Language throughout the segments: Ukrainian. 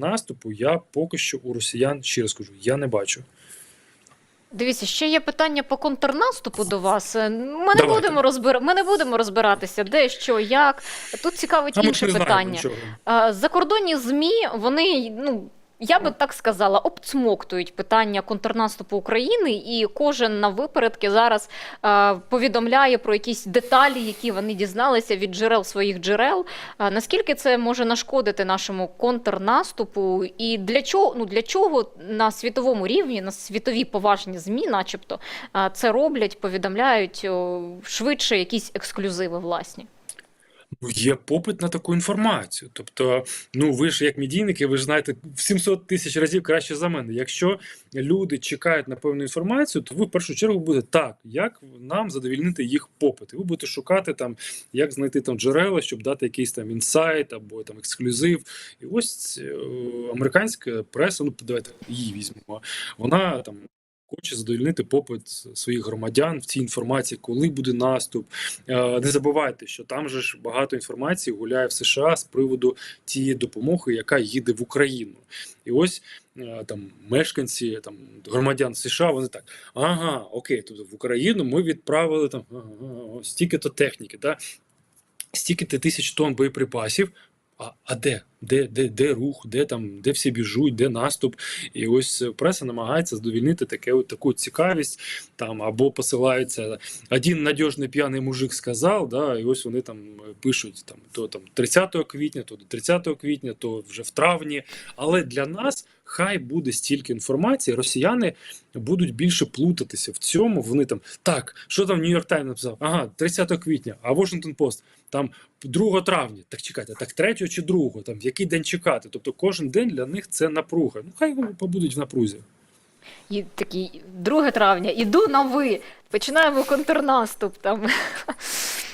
наступу я поки що у росіян ще раз кажу, я не бачу. Дивіться, ще є питання по контрнаступу до вас. Е, Ми не Давайте. будемо розбир... Ми не будемо розбиратися, де що, як. Тут цікавить А інше питання. нічого. Закордонні ЗМІ, вони, ну. Я би так сказала, обцмоктують питання контрнаступу України, і кожен на випередки зараз е, повідомляє про якісь деталі, які вони дізналися від джерел своїх джерел. А наскільки це може нашкодити нашому контрнаступу? І для чого ну для чого на світовому рівні, на світові поважні ЗМІ, начебто, е, це роблять, повідомляють о, швидше якісь ексклюзиви власні? Є попит на таку інформацію. Тобто, ну ви ж як медійники, ви ж знаєте в 700 тисяч разів краще за мене. Якщо люди чекають на певну інформацію, то ви в першу чергу будете так, як нам задовільнити їх попит. І ви будете шукати там, як знайти там джерела, щоб дати якийсь там інсайт або там ексклюзив. І ось е, американська преса, ну давайте її візьмемо. Вона там. Хоче задовольнити попит своїх громадян в цій інформації, коли буде наступ. Е, Не забувайте, що там же ж багато інформації гуляє в США з приводу тієї допомоги, яка їде в Україну. І ось е, там мешканці, там громадян США, вони так: ага, окей, тобто в Україну ми відправили там стільки-то техніки, да? стільки-то тисяч тонн боєприпасів. А, а де? Де, де, де рух, де там, де всі біжуть, де наступ? І ось преса намагається задовільнити таке, таку цікавість, там або посилаються один надіжний п'яний мужик сказав, да, і ось вони там пишуть там то там 30 квітня, то до 30 квітня, то вже в травні. Але для нас хай буде стільки інформації, росіяни будуть більше плутатися в цьому. Вони там так, що там Нью-Йорк Тайм написав? Ага, 30 квітня, а Washington Post там 2 травня. Так чекайте, так 3 чи 2, там який день чекати? Тобто кожен день для них це напруга. Ну хай вони побудуть в напрузі. І такий 2 травня, іду на ви. Починаємо контрнаступ там.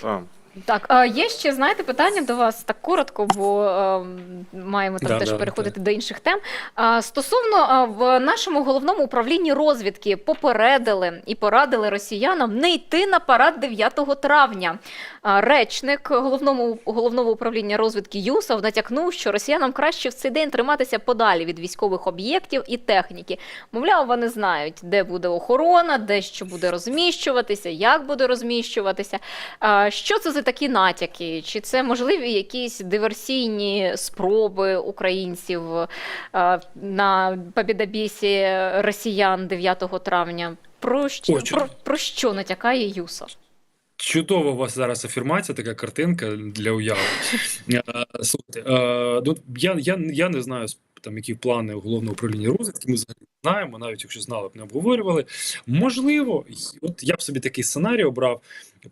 Так. Так, а є ще, знаєте, питання до вас так коротко, бо ем, маємо там Да, теж да, переходити до інших тем. А, стосовно а, в нашому головному управлінні розвідки попередили і порадили росіянам не йти на парад 9 травня. А, речник головному головного управління розвідки ЮСАВ натякнув, що росіянам краще в цей день триматися подалі від військових об'єктів і техніки. Мовляв, вони знають, де буде охорона, де що буде розміщуватися, як буде розміщуватися. А, Що це за такі натяки? Чи це можливі якісь диверсійні спроби українців а, на побідобісі росіян 9 травня? Про що, про, про що натякає ЮСА? Чудова у вас зараз афірмація, така картинка для уяви. Е, Слухайте, е, ну, я, я, я не знаю там, які плани головного управління розвідки. Ми взагалі не знаємо, навіть якщо знали б, не обговорювали. Можливо, от я б собі такий сценарій обрав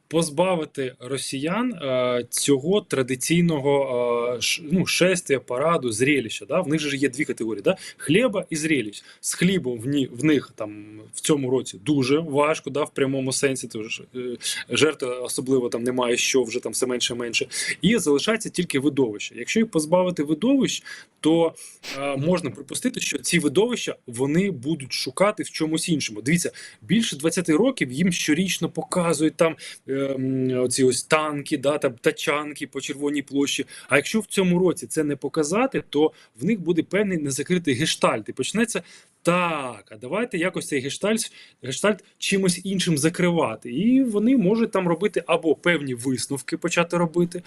позбавити росіян е, цього традиційного е, ну, шестя, параду, зрелища. Да? В них же є дві категорії: да? хліба і зрелищ. З хлібом в, ні, в них там в цьому році дуже важко, да, в прямому сенсі. Тож, е, жертв особливо там немає що вже там все менше менше. І залишається тільки видовище. Якщо їх позбавити видовищ, то е, можна припустити, що ці видовища вони будуть шукати в чомусь іншому. Дивіться, більше 20 років їм щорічно показують там оці ось танки, да, там тачанки по червоній площі. А якщо в цьому році це не показати, то в них буде певний незакритий гештальт. І почнеться так. А давайте якось цей гештальт, гештальт чимось іншим закривати. І вони можуть там робити або певні висновки почати робити,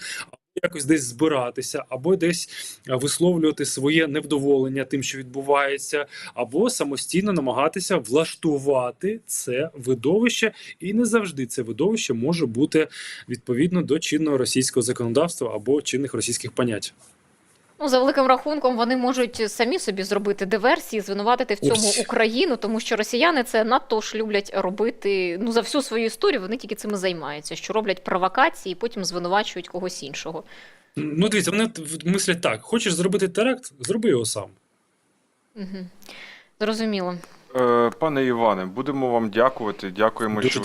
якось десь збиратися, або десь висловлювати своє невдоволення тим, що відбувається, або самостійно намагатися влаштувати це видовище, і не завжди це видовище може бути відповідно до чинного російського законодавства або чинних російських понять. Ну, за великим рахунком, вони можуть самі собі зробити диверсії, звинуватити в цьому Ось. Україну, тому що росіяни це надто ж люблять робити. Ну за всю свою історію вони тільки цим і займаються, що роблять провокації, і потім звинувачують когось іншого. Ну, дивіться, вони мислять так: хочеш зробити теракт, зроби його сам. Угу. Зрозуміло. Е, Пане Іване, будемо вам дякувати. Дякуємо, Дуже що ви